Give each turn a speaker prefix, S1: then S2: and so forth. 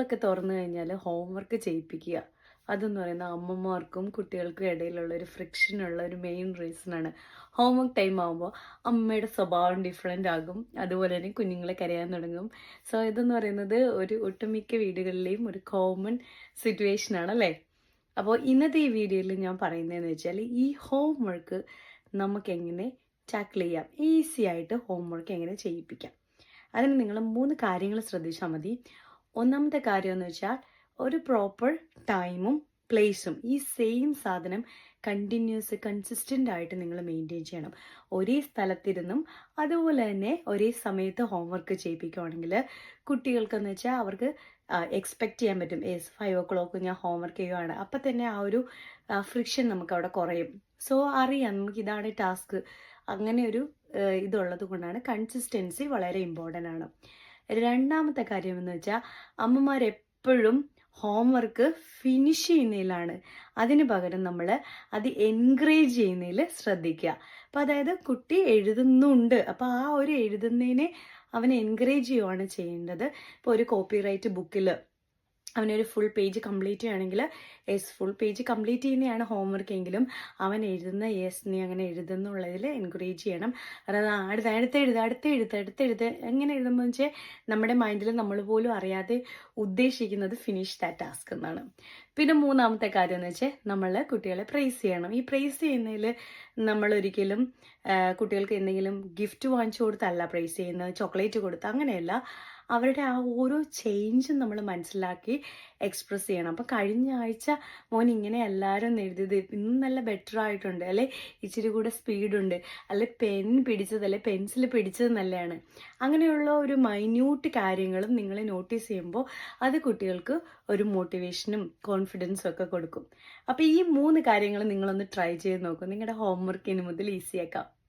S1: സ്കൂളൊക്കെ തുറന്നു കഴിഞ്ഞാൽ ഹോംവർക്ക് ചെയ്യിപ്പിക്കുക. അതെന്ന് പറയുന്ന അമ്മമാർക്കും കുട്ടികൾക്കും ഇടയിലുള്ള ഒരു ഫ്രിക്ഷനുള്ള ഒരു മെയിൻ റീസൺ ആണ്. ഹോംവർക്ക് ടൈം ആകുമ്പോൾ അമ്മയുടെ സ്വഭാവം ഡിഫറെന്റ് ആകും. അതുപോലെ തന്നെ കുഞ്ഞുങ്ങളെ കരയാൻ തുടങ്ങും. സോ ഇതെന്ന് പറയുന്നത് ഒരു ഒട്ടുമിക്ക വീടുകളിലെയും ഒരു കോമൺ സിറ്റുവേഷൻ ആണല്ലേ അപ്പോൾ ഇന്നത്തെ ഈ വീഡിയോയിൽ ഞാൻ പറയുന്നതെന്ന് വെച്ചാൽ ഈ ഹോംവർക്ക് നമുക്ക് എങ്ങനെ ടാക്കിൾ ചെയ്യാം? ഈസി ആയിട്ട് ഹോംവർക്ക് എങ്ങനെ ചെയ്യിപ്പിക്കാം? അതിന് നിങ്ങൾ മൂന്ന് കാര്യങ്ങൾ ശ്രദ്ധിച്ചാൽ മതി. ഒന്നാമത്തെ കാര്യം എന്ന് വെച്ചാൽ ഒരു പ്രോപ്പർ ടൈമും പ്ലേസും ഈ സെയിം സാധനം കണ്ടിന്യൂസ് കൺസിസ്റ്റന്റ് ആയിട്ട് നിങ്ങൾ മെയിന്റെയിൻ ചെയ്യണം. ഒരേ സ്ഥലത്തിരുന്നും അതുപോലെ തന്നെ ഒരേ സമയത്ത് ഹോംവർക്ക് ചെയ്യിപ്പിക്കുകയാണെങ്കിൽ കുട്ടികൾക്കെന്ന് വെച്ചാൽ അവർക്ക് എക്സ്പെക്റ്റ് ചെയ്യാൻ പറ്റും. എസ് ഫൈവ് ഓ ക്ലോക്ക് ഞാൻ ഹോംവർക്ക് ചെയ്യുകയാണ് അപ്പം തന്നെ ആ ഒരു ഫ്രിക്ഷൻ നമുക്ക് അവിടെ കുറയും. സോ അറിയാം. നമുക്ക് ഇതാണ് ടാസ്ക് അങ്ങനെ ഒരു ഇതുള്ളത് കൊണ്ടാണ് കൺസിസ്റ്റൻസി വളരെ ഇമ്പോർട്ടന്റ് ആണ്. രണ്ടാമത്തെ കാര്യം എന്ന് വെച്ചാൽ അമ്മമാർ എപ്പോഴും ഹോംവർക്ക് ഫിനിഷ് ചെയ്യുന്നതിലാണ്. അതിന് പകരം നമ്മൾ അത് എൻകറേജ് ചെയ്യുന്നതിൽ ശ്രദ്ധിക്കുക. അപ്പം അതായത് കുട്ടി എഴുതുന്നുണ്ട്. അപ്പോൾ ആ ഒരു എഴുതുന്നതിനെ അവനെ എൻകറേജ് ചെയ്യുവാണ് ചെയ്യേണ്ടത്. ഇപ്പോൾ ഒരു കോപ്പി റൈറ്റ് ബുക്കിൽ അവനൊരു ഫുൾ പേജ് കംപ്ലീറ്റ് ചെയ്യുകയാണെങ്കിൽ എസ് ഫുൾ പേജ് കംപ്ലീറ്റ് ചെയ്യുന്നതാണ് ഹോംവർക്ക് എങ്കിലും. അവൻ എഴുതുന്ന യെസ് നീ അങ്ങനെ എഴുതുന്നുള്ളതിൽ എൻകറേജ് ചെയ്യണം. അതായത് അടുത്ത അടുത്ത് എഴുത അടുത്ത് എഴുത്ത് അടുത്ത് എഴുത്ത് എങ്ങനെ എഴുതുമ്പോൾ വെച്ചാൽ നമ്മുടെ മൈൻഡിൽ നമ്മൾ പോലും അറിയാതെ ഉദ്ദേശിക്കുന്നത് ഫിനിഷ് ദാറ്റ് ടാസ്ക് എന്നാണ്. പിന്നെ മൂന്നാമത്തെ കാര്യം എന്ന് വെച്ചാൽ നമ്മൾ കുട്ടികളെ പ്രൈസ് ചെയ്യണം. ഈ പ്രൈസ് ചെയ്യുന്നതിൽ നമ്മൾ ഒരിക്കലും കുട്ടികൾക്ക് എന്തെങ്കിലും ഗിഫ്റ്റ് വാങ്ങിച്ചു കൊടുത്തല്ല. പ്രൈസ് ചെയ്യുന്നത് ചോക്ലേറ്റ് കൊടുത്ത് അങ്ങനെയല്ല. അവരുടെ ആ ഓരോ ചേഞ്ചും നമ്മൾ മനസ്സിലാക്കി എക്സ്പ്രസ് ചെയ്യണം. അപ്പം കഴിഞ്ഞ ആഴ്ച മോൻ ഇങ്ങനെ എല്ലാവരും എഴുതിയത് ഇന്ന് നല്ല ബെറ്റർ ആയിട്ടുണ്ട്. അല്ലെ? ഇച്ചിരി കൂടെ സ്പീഡുണ്ട് അല്ലെ? പെൻ പിടിച്ചത് അല്ലെ? പെൻസിൽ പിടിച്ചത് നല്ലതാണ് അങ്ങനെയുള്ള ഒരു മൈന്യൂട്ട് കാര്യങ്ങളും നിങ്ങൾ നോട്ടീസ് ചെയ്യുമ്പോൾ അത് കുട്ടികൾക്ക് ഒരു മോട്ടിവേഷനും കോൺഫിഡൻസും ഒക്കെ കൊടുക്കും. അപ്പോൾ ഈ മൂന്ന് കാര്യങ്ങൾ നിങ്ങളൊന്ന് ട്രൈ ചെയ്ത് നോക്കും. നിങ്ങളുടെ ഹോംവർക്കിന് മുതൽ ഈസിയാക്കാം